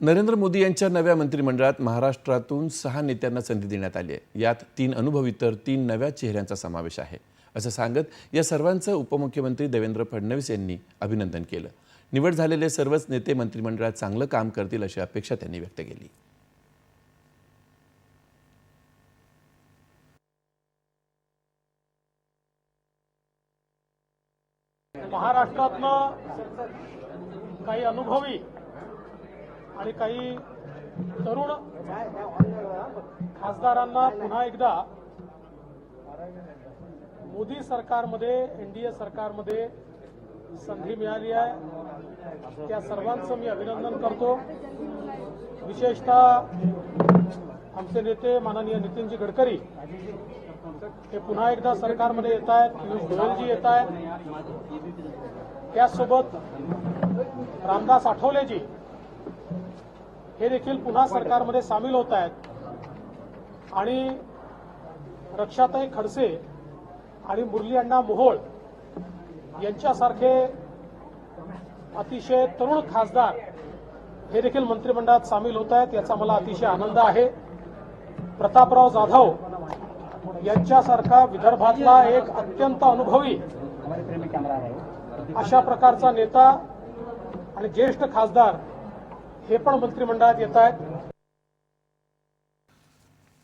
नरेंद्र मोदी यांच्या नव्या मंत्रिमंडळात महाराष्ट्रातून सहा नेत्यांना संधी देण्यात आली आहे. यात तीन अनुभवी तर तीन नव्या चेहऱ्यांचा समावेश आहे. असं सांगत या सर्वांचं उपमुख्यमंत्री देवेंद्र फडणवीस यांनी अभिनंदन केलं. निवड झालेले सर्वच नेते मंत्रिमंडळात चांगलं काम करतील अशी अपेक्षा त्यांनी व्यक्त केली. महाराष्ट्रातनं काही अनुभवी आणि काही तरुण खासदारांना पुन्हा एकदा मोदी सरकारमध्ये एनडीए सरकारमध्ये संधी मिळाली आहे. त्या सर्वांचं मी अभिनंदन करतो. विशेषतः आमचे नेते माननीय नितीनजी गडकरी हे पुन्हा एकदा सरकारमध्ये येत आहेत. पियुष गोयलजी येत आहेत. त्याचसोबत रामदास आठवलेजी हे देखील पुन्हा सरकारमध्ये सामील होत आहेत. आणि रक्षाताई खडसे आणि मुरली अण्णा मोहोळ यांच्यासारखे अतिशय तरुण खासदार हे देखील मंत्रिमंडळात सामील होत आहेत याचा मला अतिशय आनंद आहे. प्रतापराव जाधव यांच्यासारखा विदर्भातला एक अत्यंत अनुभवी अशा प्रकारचा नेता आणि ज्येष्ठ खासदार हे पण मंत्रिमंडळात येत आहेत.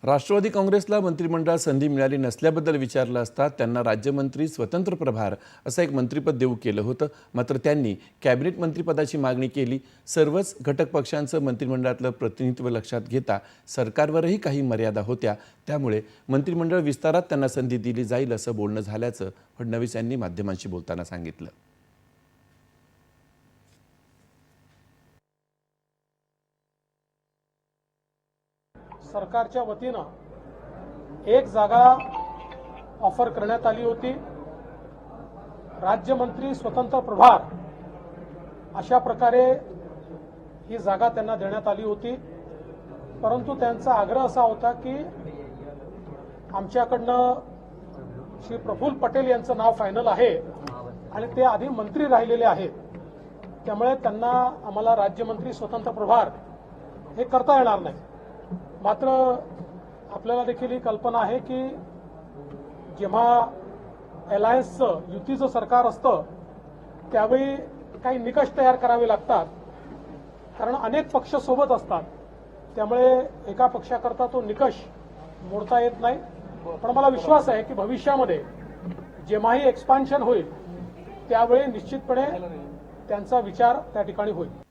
राष्ट्रवादी काँग्रेसला मंत्रिमंडळात संधी मिळाली नसल्याबद्दल विचारलं असता त्यांना राज्यमंत्री स्वतंत्र प्रभार असं एक मंत्रिपद देऊ केलं होतं. मात्र त्यांनी कॅबिनेट मंत्रिपदाची मागणी केली. सर्वच घटक पक्षांचं मंत्रिमंडळातलं प्रतिनिधित्व लक्षात घेता सरकारवरही काही मर्यादा होत्या. त्यामुळे मंत्रिमंडळ विस्तारात त्यांना संधी दिली जाईल असं बोलणं झाल्याचं फडणवीस यांनी माध्यमांशी बोलताना सांगितलं. सरकारच्या वतीनं एक जागा ऑफर करण्यात आली होती. राज्यमंत्री स्वतंत्र प्रभार अशा प्रकारे ही जागा त्यांना देण्यात आली होती. परंतु त्यांचा आग्रह असा होता की आमच्याकडनं श्री प्रफुल्ल पटेल यांचं नाव फायनल आहे आणि ते आधी मंत्री राहिलेले आहेत. त्यामुळे त्यांना आम्हाला राज्यमंत्री स्वतंत्र प्रभार हे करता येणार नाही. मात्र आपल्याला देखील ही कल्पना आहे की जेव्हा अलायन्सचं युतीचं सरकार असतं त्यावेळी काही निकष तयार करावे लागतात. कारण अनेक पक्ष सोबत असतात. त्यामुळे एका पक्षाकरता तो निकष मोडता येत नाही. पण मला विश्वास आहे की भविष्यामध्ये जेव्हाही एक्सपान्शन होईल त्यावेळी निश्चितपणे त्यांचा विचार त्या ठिकाणी होईल.